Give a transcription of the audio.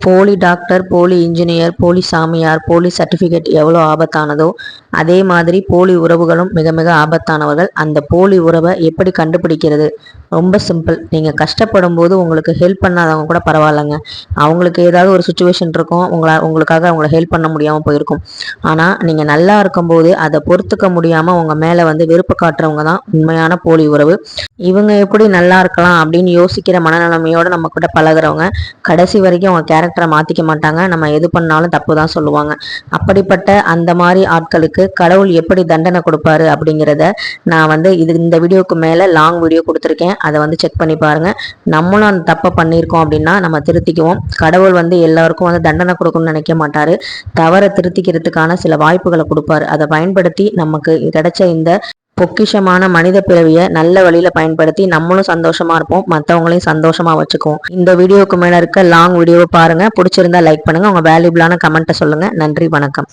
போலி டாக்டர் போலி இன்ஜினியர் போலி சாமியார் போலி சர்டிஃபிகேட் எவ்வளோ ஆபத்தானதோ அதே மாதிரி போலி உறவுகளும் மிக மிக ஆபத்தானவர்கள். அந்த போலி உறவை எப்படி கண்டுபிடிக்கிறது? ரொம்ப சிம்பிள் நீங்கள் கஷ்டப்படும் போது உங்களுக்கு ஹெல்ப் பண்ணாதவங்க கூட பரவாயில்லைங்க. அவங்களுக்கு ஏதாவது ஒரு சுச்சுவேஷன் இருக்கும் உங்களை உங்களுக்காக அவங்கள ஹெல்ப் பண்ண முடியாமல் போயிருக்கும். ஆனால் நீங்கள் நல்லா இருக்கும்போது அதை பொறுத்துக்க முடியாமல் உங்கள் மேலே வந்து வெறுப்பு காட்டுறவங்க தான் உண்மையான போலி உறவு. இவங்க எப்படி நல்லா இருக்கலாம் அப்படின்னு யோசிக்கிற மனநிலைமையோடு நம்ம கூட பழகுறவங்க கடைசி வரைக்கும் அவங்க கேரக்டரை மாற்றிக்க மாட்டாங்க. நம்ம எது பண்ணாலும் தப்பு தான் சொல்லுவாங்க. அப்படிப்பட்ட அந்த மாதிரி ஆட்களுக்கு கடவுள் எப்படி தண்டனை கொடுப்பாரு அப்படிங்கிறத நான் வந்து இது இந்த வீடியோக்கு மேலே லாங் வீடியோ கொடுத்துருக்கேன். அதை வந்து செக் பண்ணி பாருங்கள் நம்மளும் அந்த தப்பை பண்ணியிருக்கோம் அப்படின்னா நம்ம திருத்திக்குவோம். கடவுள் வந்து எல்லாருக்கும் வந்து தண்டனை கொடுக்கணும்னு நினைக்க மாட்டார். தவறை திருத்திக்கிறதுக்கான சில வாய்ப்புகளை கொடுப்பாரு. அதை பயன்படுத்தி நமக்கு கிடைச்ச இந்த பொக்கிஷமான மனித பிறவியை நல்ல வழியில பயன்படுத்தி நம்மளும் சந்தோஷமா இருப்போம். மற்றவங்களையும் சந்தோஷமா வச்சுக்குவோம். இந்த வீடியோக்கு மேல இருக்க லாங் வீடியோவை பாருங்க. பிடிச்சிருந்தா லைக் பண்ணுங்க. உங்க வேல்யூபிளான கமெண்ட்டை சொல்லுங்க. நன்றி வணக்கம்.